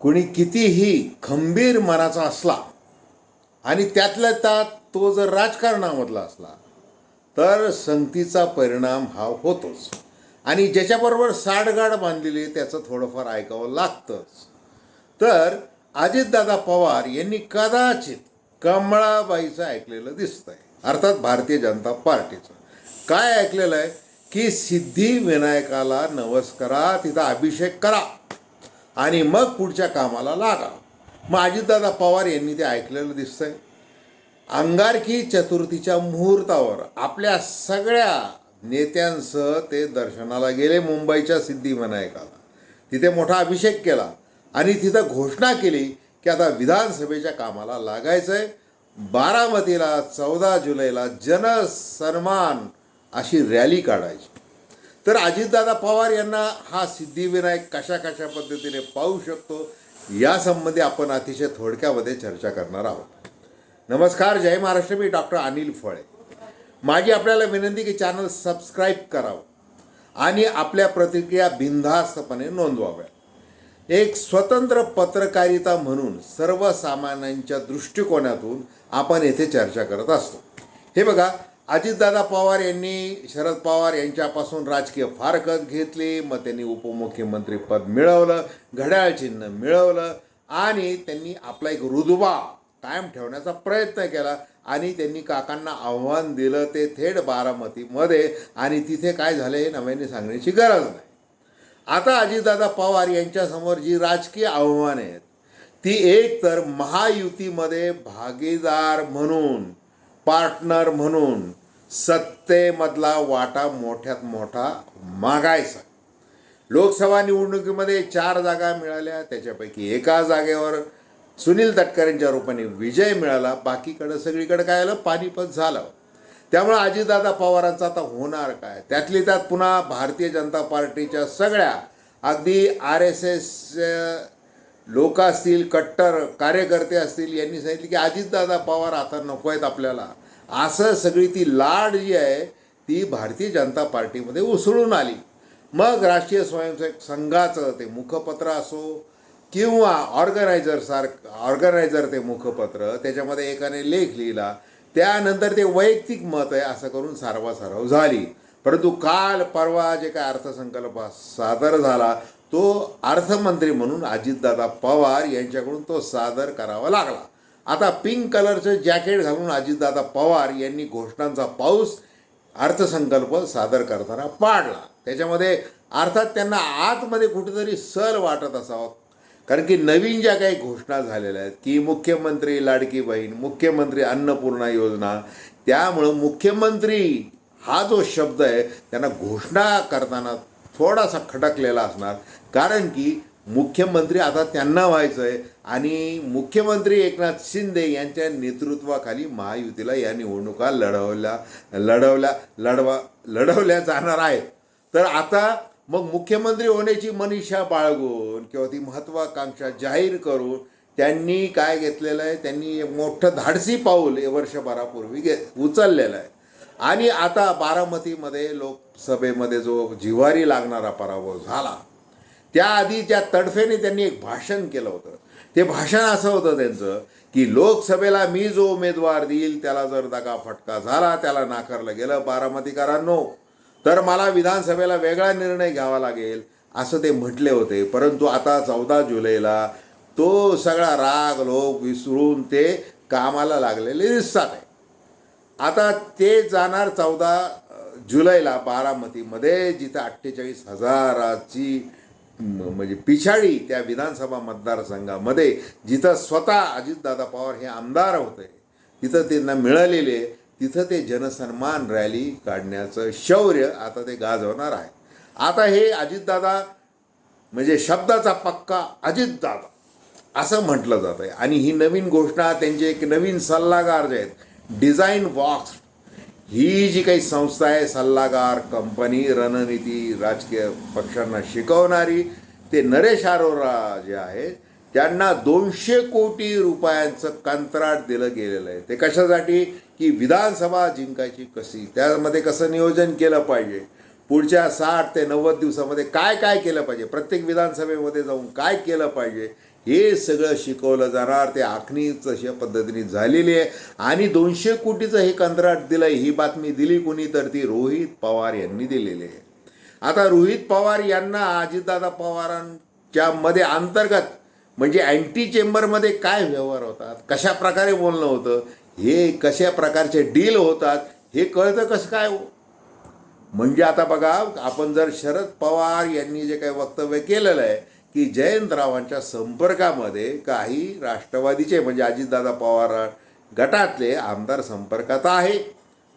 कोणी कितीही खंबीर मनाचा असला आणि त्यातल्या त्यात तो जर राजकारणामधला असला तर संगतीचा परिणाम हा होतोच. आणि ज्याच्याबरोबर साडगाड बांधलेली आहे, त्याचं थोडंफार ऐकावं लागतंच. तर अजितदादा पवार यांनी कदाचित कमळाबाईचं ऐकलेलं दिसतंय. अर्थात भारतीय जनता पार्टीचं. काय ऐकलेलं आहे? की सिद्धिविनायकाला नवस तिथं अभिषेक करा. आणि मग पुढच्या कामाला लागा मग अजितदादा पवार यांनी ते ऐकलेलं दिसतंय. अंगारकी चतुर्थीच्या मुहूर्तावर आपल्या सगळ्या नेत्यांसह ते दर्शनाला गेले मुंबईच्या सिद्धिविनायकाला. तिथे मोठा अभिषेक केला आणि तिथं घोषणा केली की आता विधानसभेच्या कामाला लागायचं आहे बारामतीला चौदा जुलैला जनसन्मान अशी रॅली काढायची. तर अजितदादा पवार यांना हा सिद्धिविनायक कशा कशा पद्धतीने पाहू शकतो यासंबंधी आपण अतिशय थोडक्यामध्ये चर्चा करणार आहोत. नमस्कार जय महाराष्ट्र. मी डॉक्टर अनिल फळे. माझी आपल्याला विनंती की चॅनल सबस्क्राईब करावं आणि आपल्या प्रतिक्रिया बिनधास्तपणे नोंदवाव्या. एक स्वतंत्र पत्रकारिता म्हणून सर्वसामान्यांच्या दृष्टिकोनातून आपण येथे चर्चा करत असतो. हे बघा अजितदादा पवार यांनी शरद पवार यांच्यापासून राजकीय फारकत घेतली. मग त्यांनी उपमुख्यमंत्रीपद मिळवलं घड्याळ चिन्ह मिळवलं आणि त्यांनी आपला एक रुजबा कायम ठेवण्याचा प्रयत्न केला आणि त्यांनी काकांना आव्हान दिलं ते थेट बारामतीमध्ये आणि तिथे काय झालं हे नव्याने सांगण्याची गरज नाही. आता अजितदादा पवार यांच्यासमोर जी राजकीय आव्हाने आहेत ती एक तर महायुतीमध्ये भागीदार म्हणून पार्टनर म्हणून सत्तेमधला वाटा मोठ्यात मोठा मागायचा. लोकसभा निवडणुकीमध्ये चार जागा मिळाल्या त्याच्यापैकी एका जागेवर सुनील तटकरेंच्या रूपाने विजय मिळाला बाकीकडं सगळीकडे काय आलं? पानिपत झालं. त्यामुळं अजितदादा पवारांचं आता होणार काय? त्यातली त्यात पुन्हा भारतीय जनता पार्टीच्या सगळ्या अगदी आर एस एस लोक असतील कट्टर कार्यकर्ते असतील यांनी सांगितले की अजितदादा पवार आता नको आहेत आपल्याला. असं सगळी ती लाड जी आहे ती भारतीय जनता पार्टीमध्ये उसळून आली. मग राष्ट्रीय स्वयंसेवक संघाचं ते मुखपत्र असो किंवा ऑर्गनायझरसार ऑर्गनायझर ते मुखपत्र त्याच्यामध्ये एकाने लेख लिहिला त्यानंतर ते वैयक्तिक मत आहे असं करून सारवासारव झाली. परंतु काल परवा जे काय अर्थसंकल्प सादर झाला तो अर्थमंत्री म्हणून अजितदादा पवार यांच्याकडून तो सादर करावा लागला. आता पिंक कलरचं जॅकेट घालून अजितदादा पवार यांनी घोषणांचा पाऊस अर्थसंकल्प सादर करताना पाडला. त्याच्यामध्ये अर्थात त्यांना आतमध्ये कुठेतरी सर वाटत असावं. कारण की नवीन ज्या काही घोषणा झालेल्या आहेत की मुख्यमंत्री लाडकी बहीण मुख्यमंत्री अन्नपूर्णा योजना त्यामुळं मुख्यमंत्री हा जो शब्द आहे त्यांना घोषणा करताना थोडासा खटकलेला असणार. कारण की मुख्यमंत्री आता त्यांना व्हायचं आहे आणि मुख्यमंत्री एकनाथ शिंदे यांच्या नेतृत्वाखाली महायुतीला या निवडणुका लढवल्या लढवल्या लढवा लढवल्या जाणार आहेत. तर आता मग मुख्यमंत्री होण्याची मनीषा बाळगून किंवा ती महत्त्वाकांक्षा जाहीर करून त्यांनी काय घेतलेलं आहे? त्यांनी एक मोठं धाडसी पाऊल हे वर्षभरापूर्वी घे उचललेलं आहे. आणि आता बारामतीमध्ये लोकसभेमध्ये जो जिव्हारी लागणारा पराभव झाला त्याआधी त्या तडफेने त्यांनी एक भाषण केलं होतं ते भाषण असं होतं त्यांचं की लोकसभेला मी जो उमेदवार देईल त्याला जर दगा फटका झाला त्याला नाकारलं गेलं बारामतीकारांनो तर मला विधानसभेला वेगळा निर्णय घ्यावा लागेल असं ते म्हटले होते. परंतु आता चौदा जुलैला तो सगळा राग लोक विसरून ते कामाला लागलेले दिसतात आहे. आता ते जाणार चौदा जुलैला बारामतीमध्ये जिथं अठ्ठेचाळीस हजाराची म्हणजे पिछाडी त्या विधानसभा मतदारसंघामध्ये जिथं स्वतः अजितदादा पवार हे आमदार होते तिथं त्यांना मिळालेले तिथं ते जनसन्मान रॅली काढण्याचं शौर्य आता ते गाजवणार आहे. आता हे अजितदादा म्हणजे शब्दाचा पक्का अजितदादा असं म्हटलं जात आहे आणि ही नवीन घोषणा त्यांचे एक नवीन सल्लागार जे आहेत डिझाईन वॉक्स ही जी काही संस्था आहे सल्लागार कंपनी रणनीती राजकीय पक्षांना शिकवणारी ते नरेश अरोरा जे आहेत त्यांना दोनशे कोटी रुपयांचं कंत्राट दिलं गेलेलं आहे. ते कशासाठी? की विधानसभा जिंकायची कशी? त्यामध्ये कसं नियोजन केलं पाहिजे? पुढच्या साठ ते नव्वद दिवसामध्ये काय काय केलं पाहिजे? प्रत्येक विधानसभेमध्ये जाऊन काय केलं पाहिजे? हे सगळं शिकवलं जाणार. ते आखणीच अशा पद्धतीने झालेली आहे. आणि दोनशे कोटीचं हे कंत्राट दिलं ही बातमी दिली कोणी तर ती रोहित पवार यांनी दिलेली आहे. आता रोहित पवार यांना अजितदादा पवारांच्या मध्ये अंतर्गत म्हणजे अँटी चेंबरमध्ये काय व्यवहार होतात कशा प्रकारे बोलणं होतं हे कशा प्रकारचे डील होतात हे कळतं कसं काय हो? म्हणजे आता बघा आपण जर शरद पवार यांनी जे काही वक्तव्य केलेलं आहे की जयंतरावांच्या संपर्कामध्ये काही राष्ट्रवादीचे म्हणजे अजितदादा पवार गटातले आमदार संपर्कात आहे.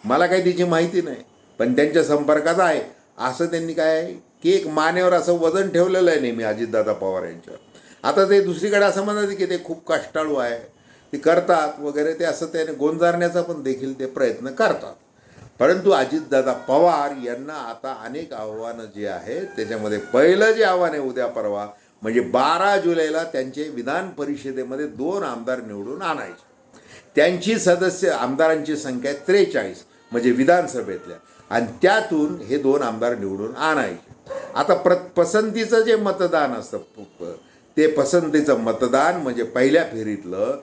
मला काही त्याची माहिती नाही पण त्यांच्या संपर्कात आहे. असं त्यांनी काय की एक मानेवर असं वजन ठेवलेलं आहे नेहमी अजितदादा पवार यांच्यावर. आता ते दुसरीकडे असं म्हणतात की ते खूप कष्टाळू आहे. ते करतात वगैरे ते असं त्याने गोंजारण्याचा पण देखील ते प्रयत्न करतात. परंतु अजितदादा पवार यांना आता अनेक आव्हानं जी आहेत त्याच्यामध्ये पहिलं जे आव्हान आहे उद्या परवा म्हणजे बारा जुलैला त्यांचे विधान परिषदेमध्ये दोन आमदार निवडून आणायचे. त्यांची सदस्य आमदारांची संख्या आहे त्रेचाळीस म्हणजे विधानसभेतल्या. आणि त्यातून हे दोन आमदार निवडून आणायचे. आता प्र पसंतीचं जे मतदान असतं ते पसंतीचं मतदान म्हणजे पहिल्या फेरीतलं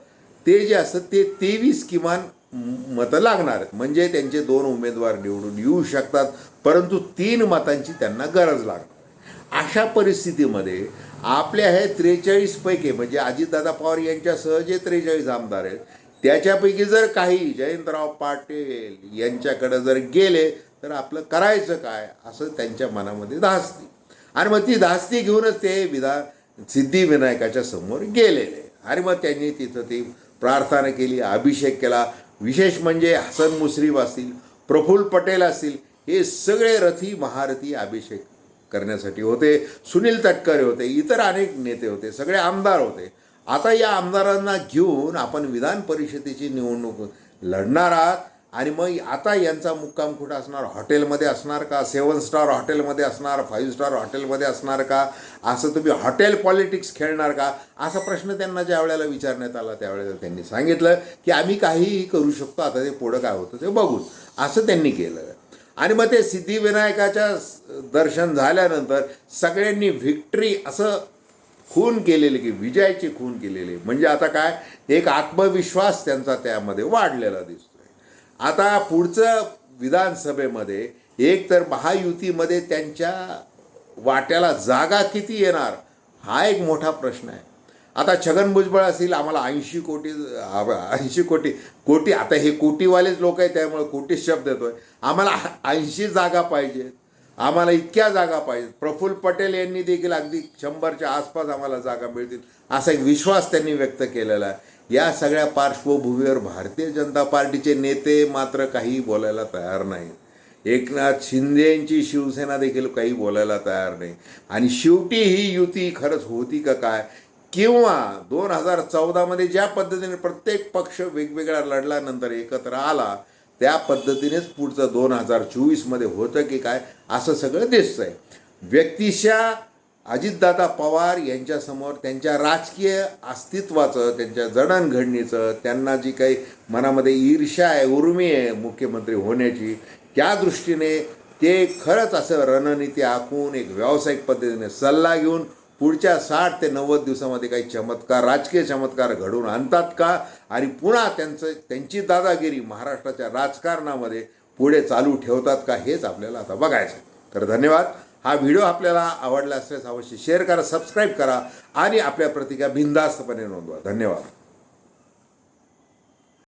ते जे असतं ते तेवीस किमान मतं लागणार आहेत. म्हणजे त्यांचे दोन उमेदवार निवडून येऊ शकतात परंतु तीन मतांची त्यांना गरज लागणार. अशा परिस्थितीमध्ये आपल्या हे त्रेचाळीसपैकी म्हणजे अजितदादा पवार यांच्यासह जे त्रेचाळीस आमदार आहेत. त्याच्यापैकी जर काही जयंतराव पाटील यांच्याकडे जर गेले तर आपलं करायचं काय? असं त्यांच्या मनामध्ये धास्ती. आणि मग ती धास्ती घेऊनच ते विधान सिद्धिविनायकाच्या समोर गेलेले. आणि मग त्यांनी तिथं ती प्रार्थना केली अभिषेक केला. विशेष म्हणजे हसन मुश्रीफ असतील प्रफुल्ल पटेल असतील हे सगळे रथी महारथी अभिषेक करण्यासाठी होते सुनील तटकरे होते इतर अनेक नेते होते सगळे आमदार होते. आता या आमदारांना घेऊन आपण विधान परिषदेची निवडणूक लढणार आहात आणि मग आता यांचा मुक्काम कुठं असणार? हॉटेलमध्ये असणार का? सेवन स्टार हॉटेलमध्ये असणार? फाईव्ह स्टार हॉटेलमध्ये असणार का? असं तुम्ही हॉटेल पॉलिटिक्स खेळणार का? असा प्रश्न त्यांना ज्या वेळेला विचारण्यात आला त्यावेळेला त्यांनी सांगितलं की आम्ही काहीही करू शकतो आता ते पुढं काय होतं ते बघू असं त्यांनी केलं. आणि मग ते सिद्धिविनायकाच्या दर्शन झाल्यानंतर सगळ्यांनी व्हिक्ट्री असं खून केलेली की विजयाची खून केलेली. म्हणजे आता काय? एक आत्मविश्वास त्यांचा त्यामध्ये वाढलेला दिसतोय. आता पुढचं विधानसभेमध्ये एक तर महायुतीमध्ये त्यांच्या वाट्याला जागा किती येणार? हा एक मोठा प्रश्न आहे. आता छगन भुजबळ असतील आम्हाला ऐंशी कोटी ऐंशी कोटी कोटी आता हे कोटीवालेच लोक आहेत त्यामुळे कोटी शब्द येतोय. आम्हाला ऐंशी जागा पाहिजेत. आम्हाला इतक्या जागा पाहिजेत. प्रफुल्ल पटेल यांनी देखील अगदी शंभरच्या आसपास आम्हाला जागा मिळतील असा एक विश्वास त्यांनी व्यक्त केलेला आहे. या सगळ्या पार्श्वभूमीवर भारतीय जनता पार्टीचे नेते मात्र काही बोलायला तयार नाहीत. एकनाथ शिंदेंची शिवसेना देखील काही बोलायला तयार नाही. आणि शेवटी ही युती खरंच होती का काय किंवा दोन हजार चौदामध्ये ज्या पद्धतीने प्रत्येक पक्ष वेगवेगळा लढल्यानंतर एकत्र आला त्या पद्धतीनेच पुढचं दोन हजार चोवीसमध्ये होतं की काय असं सगळं दिसतंय. व्यक्तिशा अजितदादा पवार यांच्यासमोर त्यांच्या राजकीय अस्तित्वाचं त्यांच्या जडणघडणीचं त्यांना जी काही मनामध्ये ईर्ष्या आहे उर्मी आहे मुख्यमंत्री होण्याची त्या दृष्टीने ते खरंच असं रणनीती आखून एक व्यावसायिक पद्धतीने सल्ला घेऊन पुढच्या साठ ते नव्वद दिवसामध्ये काही चमत्कार राजकीय चमत्कार घडवून आणतात का? आणि पुन्हा त्यांचं त्यांची दादागिरी महाराष्ट्राच्या राजकारणामध्ये पुढे चालू ठेवतात का? हेच आपल्याला आता बघायचं आहे. तर धन्यवाद. हा व्हिडिओ आपल्याला आवडला असल्यास अवश्य शेअर करा सबस्क्राईब करा आणि आपल्या प्रतिका बिनधास्तपणे नोंदवा. धन्यवाद.